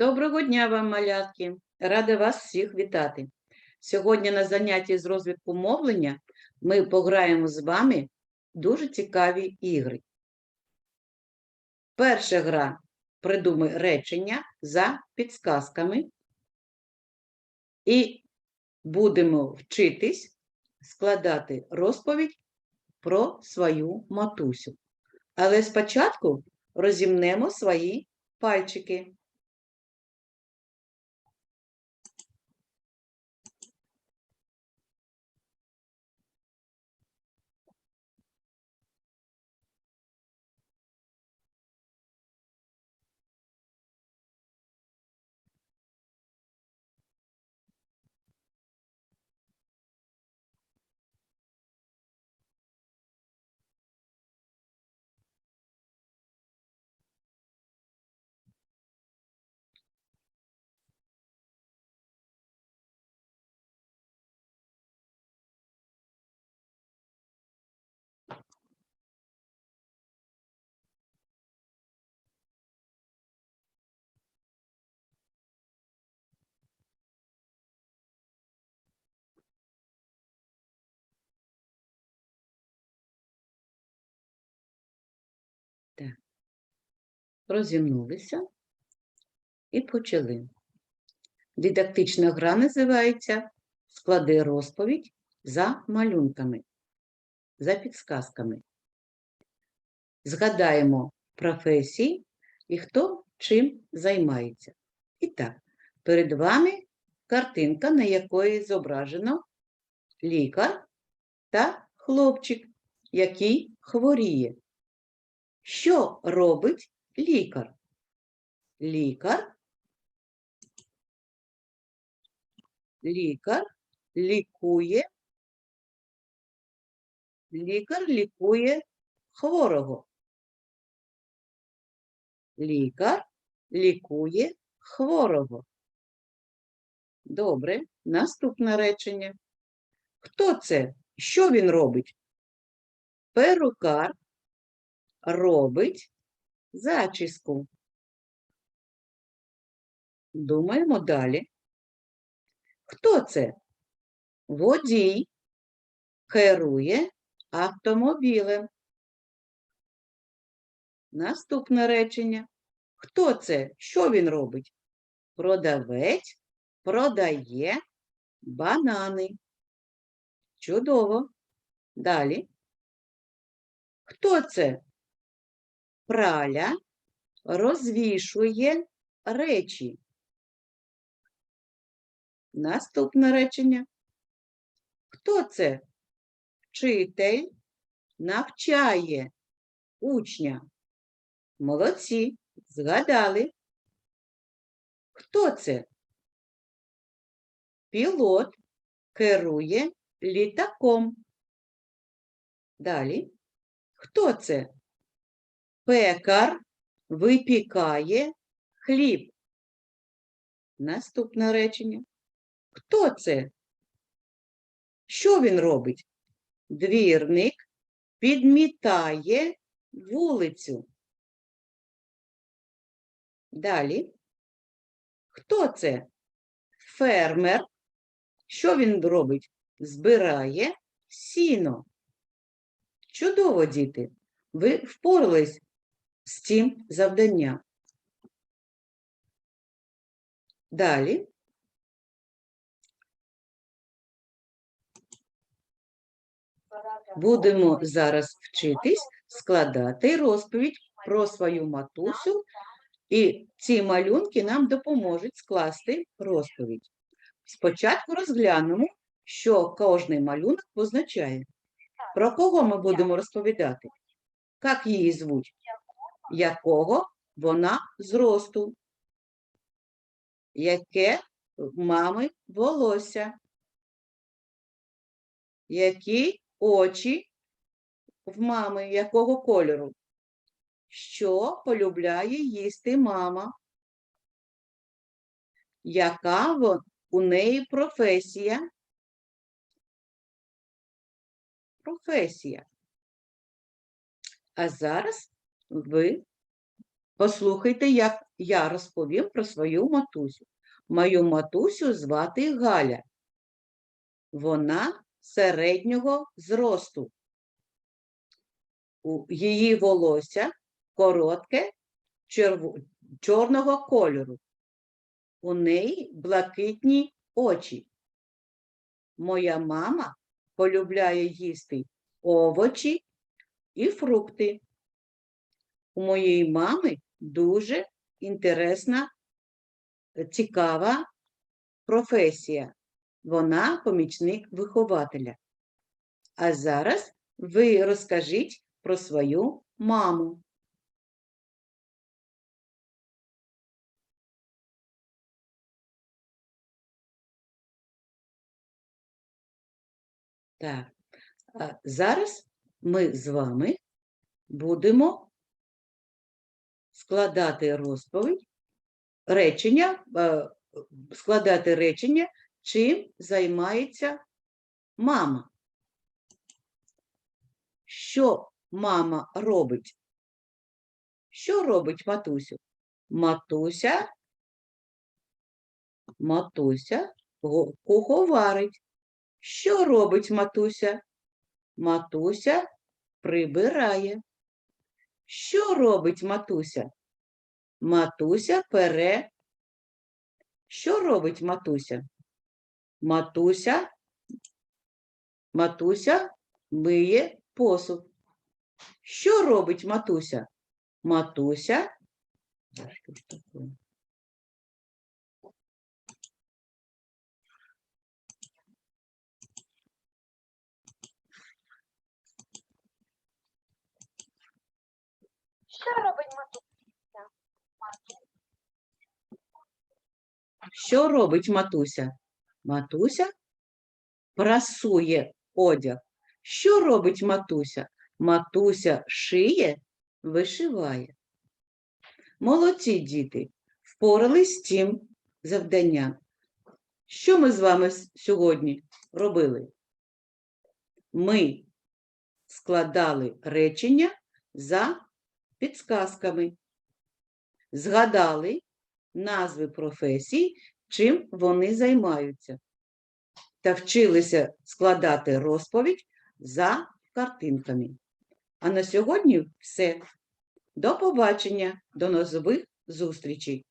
Доброго дня вам, малятки! Рада вас всіх вітати. Сьогодні на занятті з розвитку мовлення ми пограємо з вами дуже цікаві ігри. Перша гра придумай речення за підсказками. І будемо вчитись складати розповідь про свою матусю. Але спочатку розімнемо свої пальчики. Розімнулися і почали. Дидактична гра називається Склади розповідь за малюнками, за підсказками. Згадаємо професії і хто чим займається. І так, перед вами картинка, на якої зображено лікар та хлопчик, який хворіє. Що робить лікар. Лікар. Лікар лікує. Лікар лікує хворого. Лікар лікує хворого. Добре, наступне речення. Хто це? Що він робить? Перукар робить зачіску. Думаємо далі. Хто це? Водій керує автомобілем. Наступне речення. Хто це? Що він робить? Продавець продає банани. Чудово. Далі. Хто це? Праля розвішує речі. Наступне речення. Хто це? Вчитель навчає учня. Молодці, згадали. Хто це? Пілот керує літаком. Далі. Хто це? Пекар випікає хліб. Наступне речення. Хто це? Що він робить? Двірник підмітає вулицю. Далі. Хто це? Фермер. Що він робить? Збирає сіно. Чудово, діти. Ви впорались з цим завданням. Далі. Будемо зараз вчитись складати розповідь про свою матусю, і ці малюнки нам допоможуть скласти розповідь. Спочатку розглянемо, що кожний малюнок позначає. Про кого ми будемо розповідати? Як її звуть? Якого вона зросту, яке в мами волосся, які очі в мами, якого кольору, що полюбляє їсти мама, яка у неї професія? Професія. А зараз ви Послухайте, як я розповім про свою матусю. Мою матусю звати Галя. Вона середнього зросту. Її волосся коротке черво- чорного кольору. У неї блакитні очі. Моя мама полюбляє їсти овочі і фрукти. У моєї мами дуже інтересна, е, цікава професія. Вона помічник вихователя. А зараз ви розкажіть про свою маму. Так, зараз ми з вами будемо складати розповідь, речення, е, складати речення, чим займається мама. Що мама робить? Що робить матусю? Матуся, матуся куховарить. Що робить матуся? Матуся прибирає. Що робить матуся? Матуся пере. Що робить матуся? Матуся, матуся миє посуд. Що робить матуся? Матуся. Та що ж таке? Що робить матуся? Що робить матуся? Матуся прасує одяг. Що робить матуся? Матуся шиє, вишиває. Молодці діти, впорались з цим завданням. Що ми з вами сьогодні робили? Ми складали речення за підсказками, згадали назви професій, чим вони займаються, та вчилися складати розповідь за картинками. А на сьогодні все. До побачення, до нових зустрічей!